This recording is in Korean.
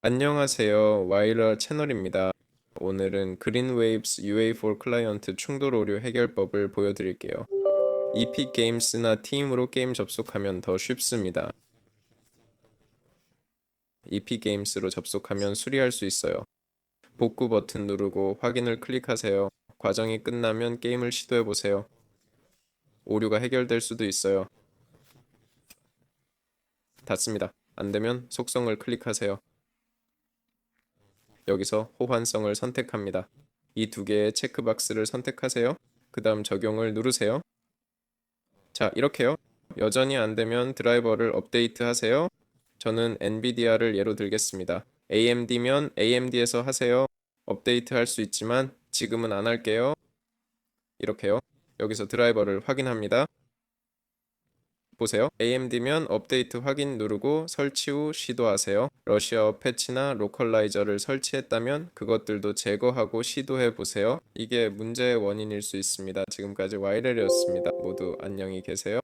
안녕하세요. 와이러 채널입니다. 오늘은 그린웨이브스 UA4 클라이언트 충돌 오류 해결법을 보여드릴게요. EP 게임스나 팀으로 게임 접속하면 더 쉽습니다. EP 게임스로 접속하면 수리할 수 있어요. 복구 버튼 누르고 확인을 클릭하세요. 과정이 끝나면 게임을 시도해 보세요. 오류가 해결될 수도 있어요. 닫습니다. 안 되면 속성을 클릭하세요. 여기서 호환성을 선택합니다. 이 두 개의 체크박스를 선택하세요. 그 다음 적용을 누르세요. 자, 이렇게요. 여전히 안 되면 드라이버를 업데이트 하세요. 저는 엔비디아를 예로 들겠습니다. AMD면 AMD에서 하세요. 업데이트 할 수 있지만 지금은 안 할게요. 이렇게요. 여기서 드라이버를 확인합니다. 보세요. AMD면 업데이트 확인 누르고 설치 후 시도하세요. 러시아어 패치나 로컬라이저를 설치했다면 그것들도 제거하고 시도해 보세요. 이게 문제의 원인일 수 있습니다. 지금까지 와이렐이었습니다. 모두 안녕히 계세요.